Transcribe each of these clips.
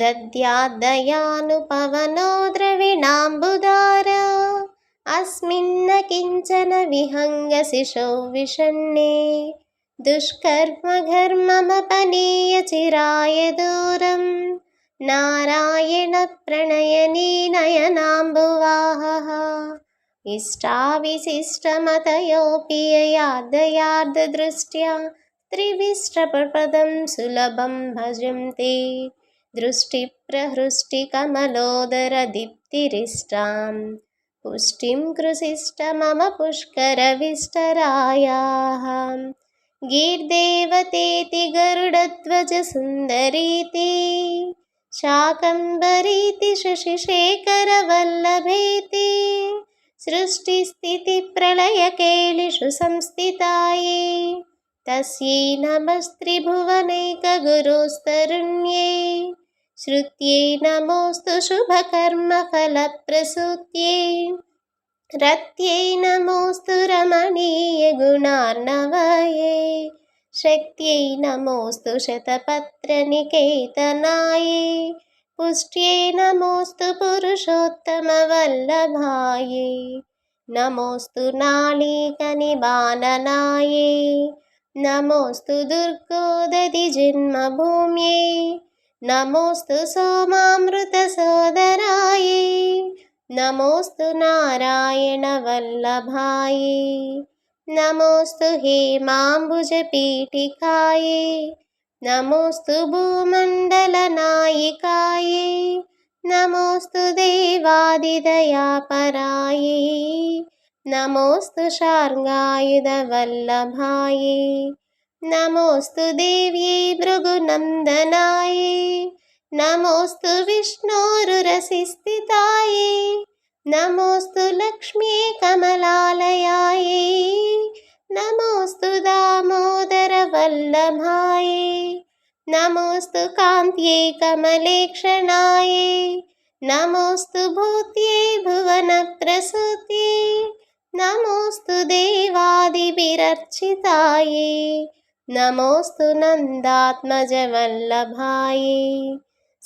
दद्याद्दयानुपवनो द्रविणाम्बुदार अस्मिन्न किञ्चन विहङ्गशिशौ विषण्णे दुष्कर्मघर्ममपनीय चिराय दूरं नारायणप्रणयनी नयनाम्बुवाहः इष्टाविशिष्टमतयोऽपि ययार्दयार्ददृष्ट्या त्रिविष्टपदं सुलभं भजन्ते दृष्टिप्रहृष्टिकमलोदरदीप्तिरिष्टां पुष्टिं कृशिष्ट मम पुष्करविष्टरायाः गीर्देवतेति गरुडध्वजसुन्दरीति शाकम्बरीति शशिशेखरवल्लभेति सृष्टिस्थितिप्रलयकेलिषु संस्थिताये तस्यै नमस्त्रिभुवनैकगुरुस्तरुण्ये श्रुत्यै नमोऽस्तु शुभकर्मफलप्रसूत्यै रत्यै नमोऽस्तु रमणीयगुणार्णवये शक्त्यै नमोऽस्तु शतपत्रनिकेतनायै पुष्ट्यै नमोऽस्तु पुरुषोत्तमवल्लभायै नमोऽस्तु नालीकनिबाननायै नमोऽस्तु दुर्गोदधिजन्मभूम्यै नमोऽस्तु सोमामृतसोदरायै नमोऽस्तु नारायणवल्लभायै नमोऽस्तु हेमाम्बुजपीठिकायै नमोऽस्तु भूमण्डलनायिकायै नमोऽस्तु देवादिदयापरायै नमोऽस्तु शार्ङ्गायुधवल्लभायै नमोऽस्तु देव्यै भृगुनन्दनायै नमोऽस्तु विष्णोरुरसिस्थितायै नमोऽस्तु लक्ष्म्यै कमलालयायै नमोऽस्तु दामोदरवल्लभायै नमोऽस्तु कान्त्यै कमलेक्षणायै नमोऽस्तु भूत्यै भुवनप्रसूत्यै नमोऽस्तु देवादिभिरर्चितायै नमोऽस्तु नन्दात्मजवल्लभायै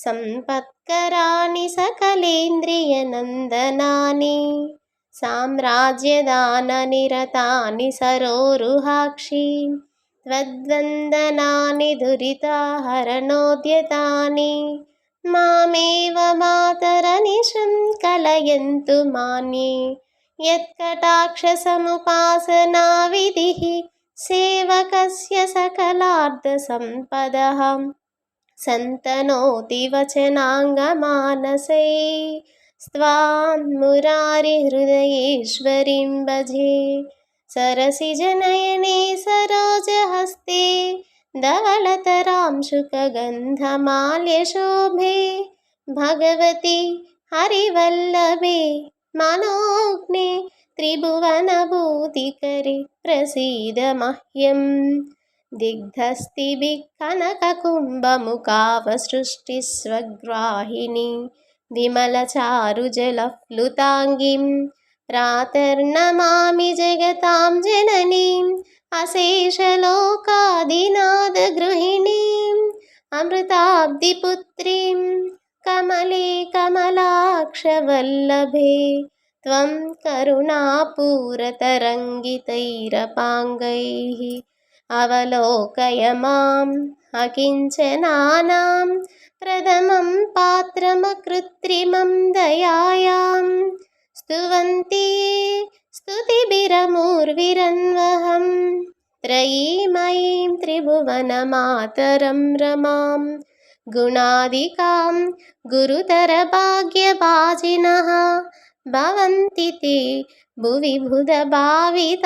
सम्पत्कराणि सकलेन्द्रियनन्दनानि साम्राज्यदाननिरतानि सरोरुहाक्षि त्वद्वन्दनानि दुरिताहरणोद्यतानि मामेव मातरनिशं कलयन्तु मान्ये यत्कटाक्षसमुपासनाविधिः सेवकस्य सकलार्धसम्पदः। सन्तनोति वचनाङ्गमानसै स्त्वां मुरारिहृदयेश्वरीं भजे। सरसिजनयने सरोजहस्ते धवलतरां शुकगन्धमाल्यशोभे। भगवति हरिवल्लभे త్రిభువనభూతికరి ప్రసీదమహ్యం దిగ్ధస్తిభి కనకకుంభముఖావ సృష్టి స్వగ్రాహిణి విమలచారుజలప్లుతాంగిం ప్రాతర్నమామి జగతాం జననీం అశేషలోకాదినాదగృహిణీం అమృతాబ్దిపుత్రీం కమలే కమలాక్షవల్లభే त्वं करुणापूरतरङ्गितैरपाङ्गैः अवलोकय माम् अकिञ्चनानां प्रथमं पात्रमकृत्रिमं दयायां स्तुवन्ति ये स्तुतिभिरमुर्विरन्वहं त्रयीमयीं त्रिभुवनमातरं रमां गुणादिकां गुरुतरभाग्यभाजिनः भवन्ति ते भुवि बुधभाविताशयाः